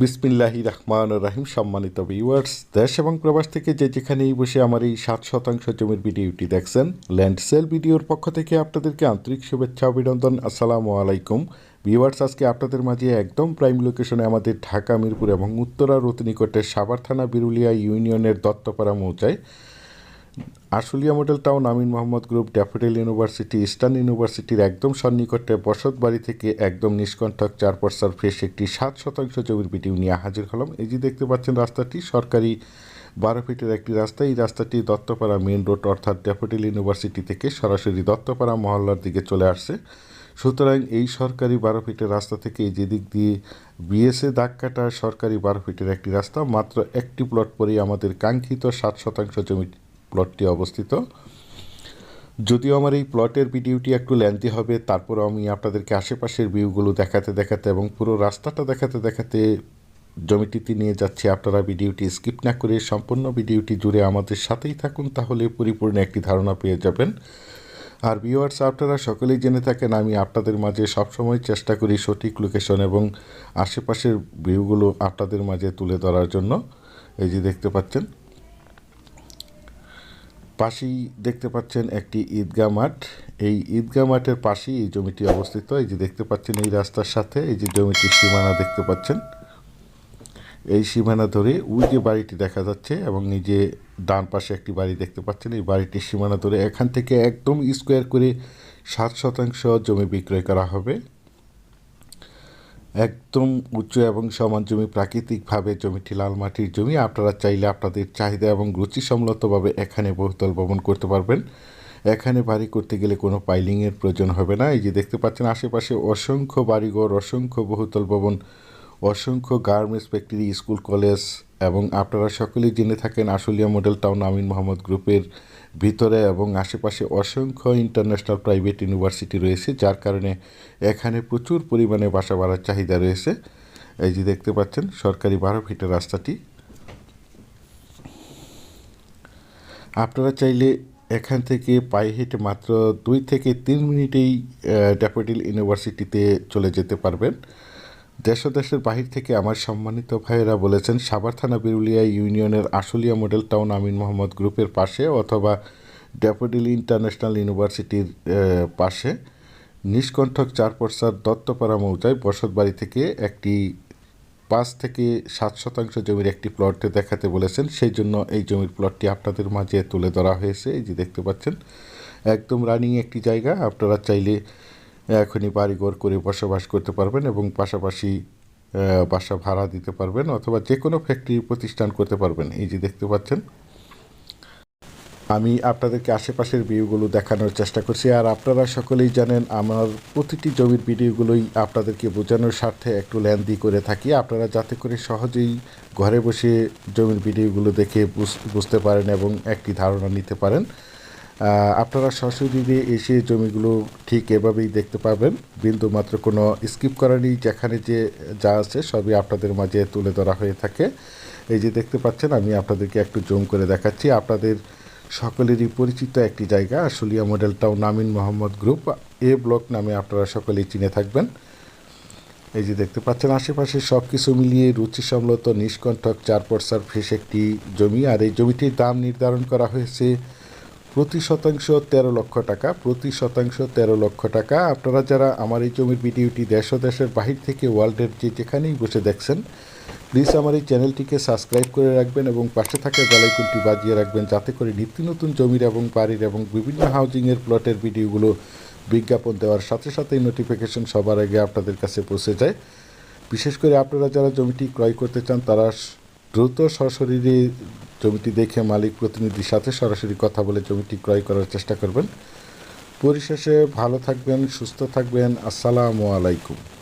বিসমিল্লাহি রহমান রাহিম, সম্মানিত ভিউয়ার্স দেশ এবং প্রবাস থেকে যে যেখানেই বসে আমার এই সাত শতাংশ জমির ভিডিওটি দেখছেন, ল্যান্ড সেল ভিডিওর পক্ষ থেকে আপনাদেরকে আন্তরিক শুভেচ্ছা, অভিনন্দন, আসসালামু আলাইকুম। ভিউয়ার্স আজকে আপনাদের মাঝে একদম প্রাইম লোকেশনে আমাদের ঢাকা, মিরপুর এবং উত্তরা রতনিকটের নিকটে সাভার থানা, বিরুলিয়া ইউনিয়নের Dattapara মৌজায় Ashulia model town Amin Mohammad group Daffodil university, eastern ইউনিভার্সিটির একদম সন্নিকটে বসত বাড়ি থেকে একদম নিষ্কণ্ঠক চার পর্সার ফ্রেশ একটি সাত শতাংশ জমির ভিডিও নিয়ে হাজির হলাম। এই যে দেখতে পাচ্ছেন রাস্তাটি, সরকারি বারো ফিটের একটি রাস্তা। এই রাস্তাটি দত্তপাড়া মেন রোড অর্থাৎ ড্যাফোডিল ইউনিভার্সিটি থেকে সরাসরি দত্তপাড়া মহল্লার দিকে চলে আসছে। সুতরাং এই সরকারি বারো ফিটের রাস্তা থেকে এই যেদিক দিয়ে বিএসএ দাগ কাটা সরকারি বারো ফিটের একটি রাস্তা, মাত্র একটি প্লট পরেই আমাদের কাঙ্ক্ষিত সাত শতাংশ জমি প্লটটি অবস্থিত। যদিও আমার এই প্লটের ভিডিওটি একটু লেন্থি হবে তারপর আমি আপনাদেরকে আশেপাশের ভিউগুলো দেখাতে দেখাতে এবং পুরো রাস্তাটা দেখাতে দেখাতে জমিটিতে নিয়ে যাচ্ছি। আপনারা ভিডিওটি স্কিপ না করে সম্পূর্ণ ভিডিওটি জুড়ে আমাদের সাথেই থাকুন, তাহলে পরিপূর্ণ একটি ধারণা পেয়ে যাবেন। আর ভিউয়ার্স আপনারা সকলেই জেনে থাকেন, আমি আপনাদের মাঝে সবসময় চেষ্টা করি সঠিক লোকেশন এবং আশেপাশের ভিউগুলো আপনাদের মাঝে তুলে ধরার জন্য। এই যে দেখতে পাচ্ছেন পাশেই দেখতে পাচ্ছেন একটি ঈদগাহ মাঠ। এই ঈদগাহ মাঠের পাশেই এই জমিটি অবস্থিত। এই যে দেখতে পাচ্ছেন এই রাস্তার সাথে এই যে জমিটির সীমানা দেখতে পাচ্ছেন। এই সীমানা ধরে ওই যে বাড়িটি দেখা যাচ্ছে এবং এই যে ডান পাশে একটি বাড়ি দেখতে পাচ্ছেন। এই বাড়িটির সীমানা ধরে এখান থেকে একদম স্কোয়ার করে সাত শতাংশ জমি বিক্রয় করা হবে। একদম উঁচু এবং সমান জমি, প্রাকৃতিকভাবে জমিটি লাল মাটির জমি। আপনারা চাইলে আপনাদের চাহিদা এবং রুচিসম্মতভাবে এখানে বহুতল ভবন করতে পারবেন। এখানে বাড়ি করতে গেলে কোনো পাইলিংয়ের প্রয়োজন হবে না। এই যে দেখতে পাচ্ছেন, আশেপাশে অসংখ্য বাড়িঘর, অসংখ্য বহুতল ভবন অসংখ্য গার্মেন্টস, ফ্যাক্টরি, স্কুল, কলেজ এবং আপনারা সকলেই জেনে থাকেন আশুলিয়া মডেল টাউন আমিন মোহাম্মদ গ্রুপের ভিতরে এবং আশেপাশে অসংখ্য ইন্টারন্যাশনাল প্রাইভেট ইউনিভার্সিটি রয়েছে, যার কারণে এখানে প্রচুর পরিমাণে বাসা বাড়ার চাহিদা রয়েছে। এই যে দেখতে পাচ্ছেন, সরকারি বারো ফিটের রাস্তাটি। আপনারা চাইলে এখান থেকে পায়ে হেঁটে মাত্র দুই থেকে তিন মিনিটেই ড্যাফোডিল ইউনিভার্সিটিতে চলে যেতে পারবেন। দেশ দেশের বাহির থেকে আমার সম্মানিত ভাইয়েরা বলেছেন, সাভার থানা বিরুলিয়া ইউনিয়নের আশুলিয়া মডেল টাউন আমিন মোহাম্মদ গ্রুপের পাশে অথবা ড্যাফোডিল ইন্টারন্যাশনাল ইউনিভার্সিটির পাশে নিষ্কণ্ঠক চার পর্সার দত্তপাড়া মৌজায় বসত বাড়ি থেকে একটি পাঁচ থেকে সাত শতাংশ জমির একটি প্লট দেখাতে বলেছেন। সেই জন্য এই জমির প্লটটি আপনাদের মাঝে তুলে ধরা হয়েছে। এই যে দেখতে পাচ্ছেন, একদম রানিং একটি জায়গা। আপনারা চাইলে এখনই বাড়িঘর করে বসবাস করতে পারবেন এবং পাশাপাশি বাসা ভাড়া দিতে পারবেন অথবা যে কোনো ফ্যাক্টরি প্রতিষ্ঠান করতে পারবেন। এই যে দেখতে পাচ্ছেন, আমি আপনাদেরকে আশেপাশের ভিউগুলো দেখানোর চেষ্টা করছি। আর আপনারা সকলেই জানেন, আমার প্রতিটি জমির ভিডিওগুলোই আপনাদেরকে বোঝানোর স্বার্থে একটু ল্যান্দি করে থাকি। আপনারা যাতে করে সহজেই ঘরে বসে জমির ভিডিওগুলো দেখে বুঝতে পারেন এবং একটি ধারণা নিতে পারেন। আপনারা সশরীরে এসে জমিগুলো ঠিক এভাবেই দেখতে পাবেন বিন্দু মাত্র কোনো স্কিপ করা নেই। যেখানে যে যা আছে সবই আপনাদের মাঝে তুলে ধরা হয়ে থাকে। এই যে দেখতে পাচ্ছেন, আমি আপনাদেরকে একটু জুম করে দেখাচ্ছি। আপনাদের সকলেরই পরিচিত একটি জায়গা, Ashulia model town, Amin Mohammad group. A block নামে আপনারা সকলেই চিনে থাকবেন। এই যে দেখতে পাচ্ছেন, আশেপাশে সব কিছু মিলিয়ে রুচিসম্মত নিষ্কণ্ঠক চার পর্সার ফ্রেশ একটি জমি। আর এই জমিটির দাম নির্ধারণ করা হয়েছে প্রতি শতাংশ তেরো লক্ষ টাকা, প্রতি শতাংশ তেরো লক্ষ টাকা। আপনারা যারা আমার এই জমির ভিডিওটি দেশ ও দেশের বাহির থেকে ওয়ার্ল্ডের যে যেখানেই বসে দেখছেন প্লিজ আমার এই চ্যানেলটিকে সাবস্ক্রাইব করে রাখবেন এবং পাশে থাকা বেলাইকনটি বাজিয়ে রাখবেন যাতে করে নিত্য নতুন জমির এবং বাড়ির এবং বিভিন্ন হাউজিংয়ের প্লটের ভিডিওগুলো বিজ্ঞাপন দেওয়ার সাথে সাথেই নোটিফিকেশন সবার আগে আপনাদের কাছে পৌঁছে যায়। বিশেষ করে আপনারা যারা জমিটি ক্রয় করতে চান, তারা দ্রুত সশরীরে জমিটি দেখে মালিক প্রতিনিধির সাথে সরাসরি কথা বলে জমিটি ক্রয় করার চেষ্টা করবেন। পরিশেষে ভালো থাকবেন, সুস্থ থাকবেন। আসসালামু আলাইকুম।